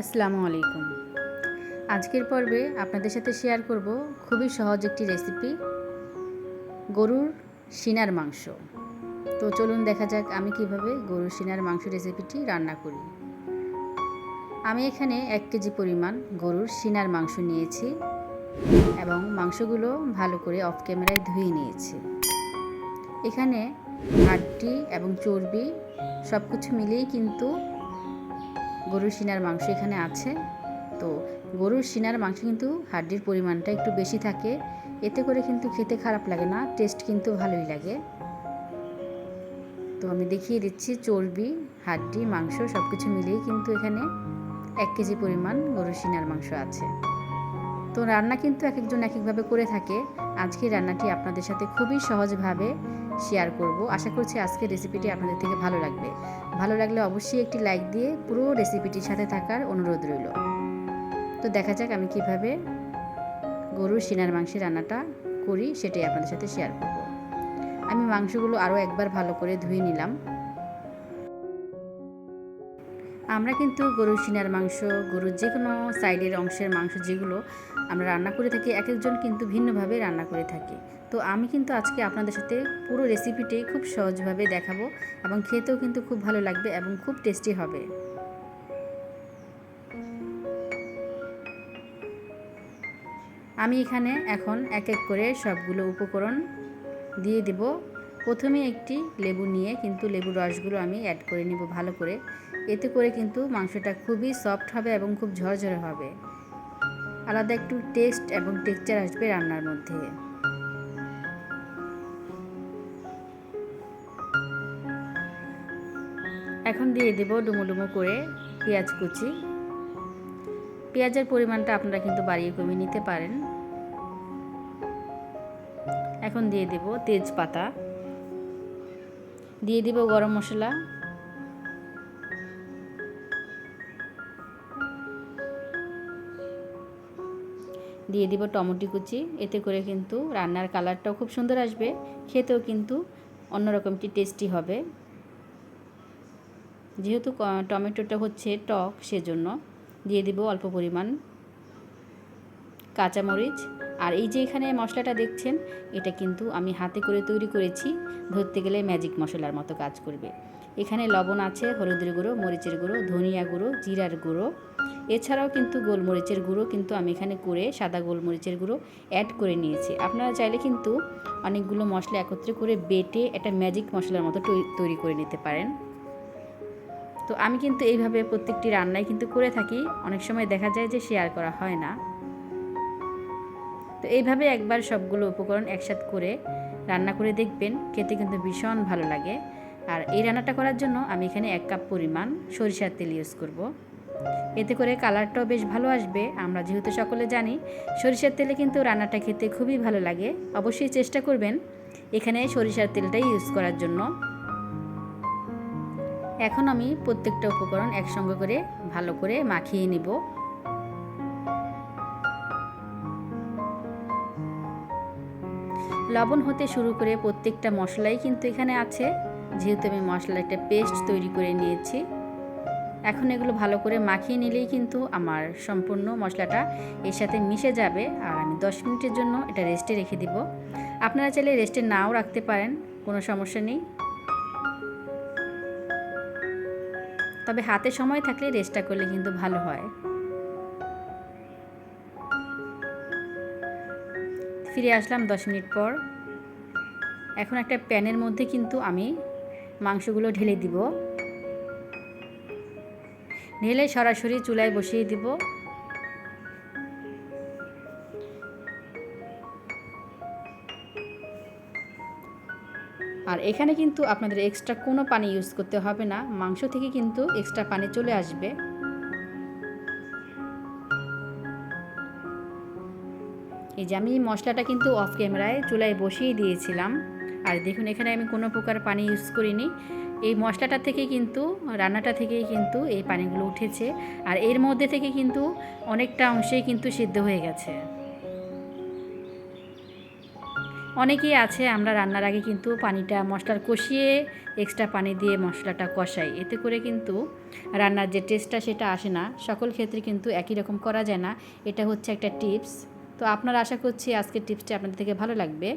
আসসালামু আলাইকুম। আজকের পর্বে আপনাদের সাথে শেয়ার করব খুবই সহজ একটি রেসিপি গরুর সিনার মাংস। তো চলুন দেখা যাক আমি কীভাবে গরুর সিনার মাংস রেসিপিটি রান্না করি। আমি এখানে এক কেজি পরিমাণ গরুর সিনার মাংস নিয়েছি এবং মাংসগুলো ভালো করে অফ ক্যামেরায় ধুয়ে নিয়েছি। এখানে হাড্ডি এবং চর্বি সব কিছু মিলিয়েই কিন্তু গরুর শিনার মাংস এখানে আছে। তো গরুর শিনার মাংস কিন্তু হাড্ডির পরিমাণটা একটু বেশি থাকে। এতে করে কিন্তু খেতে খারাপ লাগে না টেস্ট কিন্তু ভালোই লাগে। তো আমি দেখিয়ে দিচ্ছি চর্বি, হাড্ডি, মাংস সব কিছু মিলিয়েই কিন্তু এখানে এক কেজি পরিমাণ গরুর শিনার মাংস আছে। তো রান্না কিন্তু এক একজন এক একভাবে করে থাকে। আজকের রান্নাটি আপনাদের সাথে খুবই সহজভাবে শেয়ার করব। আশা করছি আজকের রেসিপিটি আপনাদের থেকে ভালো লাগবে। ভালো লাগলে অবশ্যই একটি লাইক দিয়ে পুরো রেসিপিটির সাথে থাকার অনুরোধ রইল। তো দেখা যাক আমি কীভাবে গরুর সিনার মাংসের রান্নাটা করি, সেটাই আপনাদের সাথে শেয়ার করব। আমি মাংসগুলো আরও একবার ভালো করে ধুয়ে নিলাম। আমরা কিন্তু গরুর সিনার মাংস, গরুর যে কোনো সাইডের অংশের মাংস যেগুলো আমরা রান্না করে থাকি, এক একজন কিন্তু ভিন্নভাবে রান্না করে থাকি। তো আমি কিন্তু আজকে আপনাদের সাথে পুরো রেসিপিটি খুব সহজভাবে দেখাবো এবং খেতেও কিন্তু খুব ভালো লাগবে এবং খুব টেস্টি হবে। আমি এখানে এখন এক এক করে সবগুলো উপকরণ দিয়ে দেব। প্রথমে একটি লেবু নিয়ে কিন্তু লেবুর রসগুলো আমি অ্যাড করে নিব ভালো করে। এতে করে কিন্তু মাংসটা খুবই সফট হবে এবং খুব ঝরঝরে হবে। আলাদা একটু টেস্ট এবং টেক্সচার আসবে রান্নার মধ্যে। এখন দিয়ে দেব ডুমো ডুমো করে পেঁয়াজ কুচি। পেঁয়াজের পরিমাণটা আপনারা কিন্তু বাড়িয়ে কমিয়ে নিতে পারেন। এখন দিয়ে দেব তেজপাতা। দিয়ে দিব গরম মশলা। দিয়ে দিব টমেটো কুচি। এতে করে কিন্তু রান্নার কালারটাও খুব সুন্দর আসবে। খেতেও কিন্তু অন্যরকমটি টেস্টি হবে। যেহেতু টমেটোটা হচ্ছে টক, সেজন্য দিয়ে দিব অল্প পরিমাণ কাঁচামরিচ। আর এই যে এখানে মশলাটা দেখছেন, এটা কিন্তু আমি হাতে করে তৈরি করেছি। ধরতে গেলে ম্যাজিক মশলার মতো কাজ করবে। এখানে লবণ আছে, হলুদের গুঁড়ো, মরিচের গুঁড়ো, ধনিয়া গুঁড়ো, জিরার গুঁড়ো। এছাড়াও কিন্তু গোলমরিচের গুঁড়ো কিন্তু আমি এখানে করে সাদা গোলমরিচের গুঁড়ো অ্যাড করে নিয়েছি। আপনারা চাইলে কিন্তু অনেকগুলো মশলা একত্রে করে বেটে একটা ম্যাজিক মশলার মতো তৈরি করে নিতে পারেন। তো আমি কিন্তু এইভাবে প্রত্যেকটি রান্নায় কিন্তু করে থাকি, অনেক সময় দেখা যায় যে শেয়ার করা হয় না। তো এইভাবে একবার সবগুলো উপকরণ একসাথ করে রান্না করে দেখবেন, খেতে কিন্তু ভীষণ ভালো লাগে। আর এই রান্নাটা করার জন্য আমি এখানে এক কাপ পরিমাণ সরিষার তেল ইউজ করব। এতে করে কালারটাও বেশ ভালো আসবে। আমরা যেহেতু সকলে জানি, সরিষার তেলে কিন্তু রান্নাটা খেতে খুবই ভালো লাগে। অবশ্যই চেষ্টা করবেন এখানে সরিষার তেলটাই ইউজ করার জন্য। এখন আমি প্রত্যেকটা উপকরণ একসঙ্গে করে ভালো করে মাখিয়ে নিব। লবণ হতে শুরু করে প্রত্যেকটা মশলাই কিন্তু এখানে আছে। যেহেতু আমি মশলার একটা পেস্ট তৈরি করে নিয়েছি। এখন এগুলো ভালো করে মাখিয়ে নিলেই কিন্তু আমার সম্পূর্ণ মশলাটা এর সাথে মিশে যাবে আর আমি দশ মিনিটের জন্য এটা রেস্টে রেখে দিব। আপনারা চাইলে রেস্টে নাও রাখতে পারেন, কোনো সমস্যা নেই। তবে হাতে সময় থাকলে রেস্টটা করলে কিন্তু ভালো হয়। ফিরে আসলাম দশ মিনিট পর। এখন একটা প্যানের মধ্যে কিন্তু আমি মাংসগুলো ঢেলে দিব। ঢেলে সরাসরি চুলায় বসিয়ে দিব। আর এখানে কিন্তু আপনাদের এক্সট্রা কোনো পানি ইউজ করতে হবে না। মাংস থেকে কিন্তু এক্সট্রা পানি চলে আসবে। এই যে আমি মশলাটা কিন্তু অফ ক্যামেরায় চুলায় বসিয়ে দিয়েছিলাম। আর দেখুন, এখানে আমি কোনো প্রকার পানি ইউজ করিনি। এই মশলাটা থেকে কিন্তু, রান্নাটা থেকেই কিন্তু এই পানিগুলো উঠেছে। আর এর মধ্যে থেকে কিন্তু অনেকটা অংশেই কিন্তু সিদ্ধ হয়ে গেছে। অনেকেই আছে, আমরা রান্নার আগে কিন্তু পানিটা, মশলার কষিয়ে এক্সট্রা পানি দিয়ে মশলাটা কষাই। এতে করে কিন্তু রান্নার যে টেস্টটা সেটা আসে না। সকল ক্ষেত্রে কিন্তু একই রকম করা যায় না। এটা হচ্ছে একটা টিপস তো আপনারা আশা করছি আজকের টিপসটি আপনাদের থেকে ভালো লাগবে।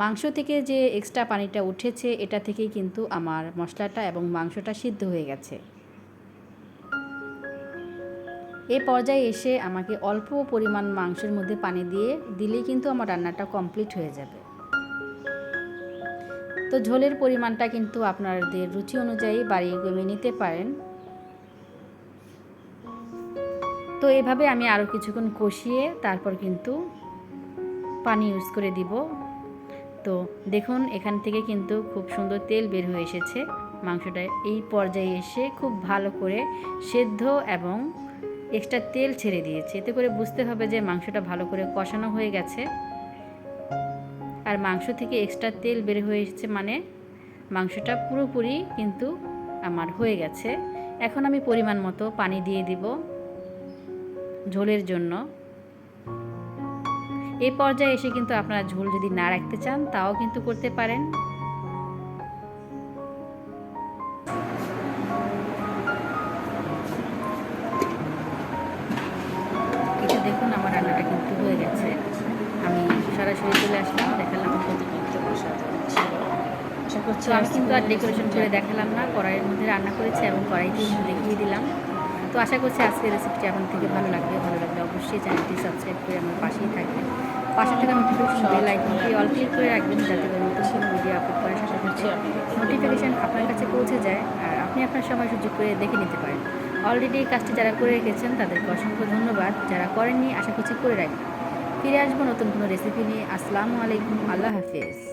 মাংস থেকে যে এক্সট্রা পানিটা উঠেছে, এটা থেকেই কিন্তু আমার মশলাটা এবং মাংসটা সিদ্ধ হয়ে গেছে। এ পর্যায়ে এসে আমাকে অল্প পরিমাণ মাংসের মধ্যে পানি দিয়ে দিলেই কিন্তু আমার রান্নাটা কমপ্লিট হয়ে যাবে। তো ঝোলের পরিমাণটা কিন্তু আপনাদের রুচি অনুযায়ী বাড়িয়ে কমিয়ে নিতে পারেন। তো এভাবে আমি আরও কিছুক্ষণ কষিয়ে তারপর কিন্তু পানি ইউজ করে দিব। তো দেখুন, এখান থেকে কিন্তু খুব সুন্দর তেল বের হয়ে এসেছে। মাংসটা এই পর্যায়ে এসে খুব ভালো করে সেদ্ধ এবং এক্সট্রা তেল ছেড়ে দিয়েছে। এতে করে বুঝতে হবে যে মাংসটা ভালো করে কষানো হয়ে গেছে। আর মাংস থেকে এক্সট্রা তেল বের হয়ে এসেছে মানে মাংসটা পুরোপুরি কিন্তু আমার হয়ে গেছে। এখন আমি পরিমাণ মতো পানি দিয়ে দিব ঝোলের জন্য। এই পর্যায়ে এসে কিন্তু আপনারা ঝোল যদি না রাখতে চান তাও কিন্তু করতে পারেন। এটা দেখুন আমার রান্নাটা কিন্তু হয়ে গেছে। আমি সরাসরি চলে আসলাম দেখালাম আশা করছি তো আমি কিন্তু আর ডেকোরেশন করে দেখালাম না কড়াইয়ের মধ্যে রান্না করেছি এবং কড়াইতে দেখিয়ে দিলাম। তো আশা করছি আজকের রেসিপিটি আপনার থেকে ভালো লাগবে। ভালো লাগলে অবশ্যই চ্যানেলটি সাবস্ক্রাইব করে আমার পাশেই থাকবেন। পাশে থেকে নোটিফিকেশন বেল আইকনটি অল ক্লিক করে রাখবেন যাতে করে নতুন কোনো ভিডিও আপলোড করার সাথে সাথে নোটিফিকেশান আপনার কাছে পৌঁছে যায় আর আপনি আপনার সময় সুযোগ করে দেখে নিতে পারেন। অলরেডি এই কাজটি যারা করে রেখেছেন তাদেরকে অসংখ্য ধন্যবাদ। যারা করেননি আশা করছি করে রাখবেন। ফিরে আসব নতুন কোনো রেসিপি নিয়ে। আসসালামু আলাইকুম। আল্লাহ হাফিজ।